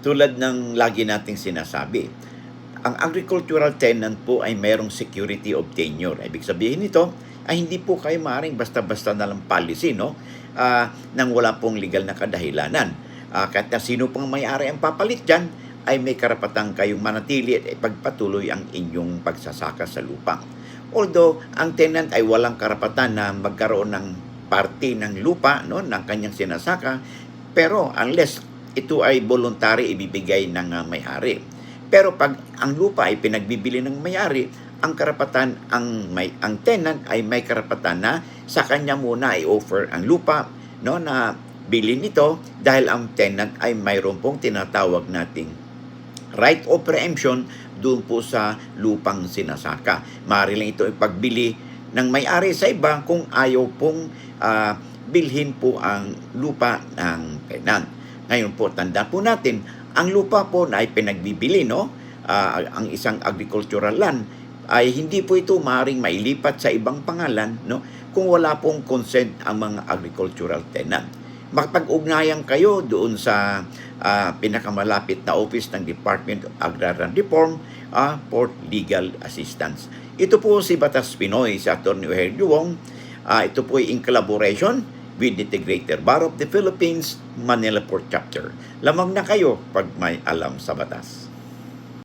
tulad ng lagi nating sinasabi, ang agricultural tenant po ay mayroong security of tenure. Ibig sabihin nito ay hindi po kayo maaaring basta-basta na lang policy, no? Ah, nang wala pong legal na kadahilanan. Ah, kahit na sino pong may-ari ang papalit dyan, ay may karapatang kayong manatili at ipagpatuloy ang inyong pagsasaka sa lupa. Although, ang tenant ay walang karapatan na magkaroon ng parte ng lupa, no, ng kanyang sinasaka, pero unless ito ay voluntary ibibigay ng ah, may-ari. Pero pag ang lupa ay pinagbibili ng may-ari, ang karapatan ang may ang tenant ay may karapatan na sa kanya muna i-offer ang lupa no na bilhin ito dahil ang tenant ay mayroon pong tinatawag nating right of preemption doon po sa lupang sinasaka. Maaari lang ito ipagbili ng may-ari sa iba kung ayaw pong ah, bilhin po ang lupa ng tenant. Ngayon po, tanda po natin, ang lupa po na ay pinagbibili, no? Ah, ang isang agricultural land ay hindi po ito maaaring mailipat sa ibang pangalan, no? Kung wala pong consent ang mga agricultural tenant. Makapag-ugnayan kayo doon sa ah, pinakamalapit na office ng Department of Agrarian Reform ah, for legal assistance. Ito po si Batas Pinoy sa Atty. Eugenio Wong. Ah, ito po in collaboration with the Integrated Bar of the Philippines, Manila Port Chapter. Lamang na kayo pag may alam sa batas.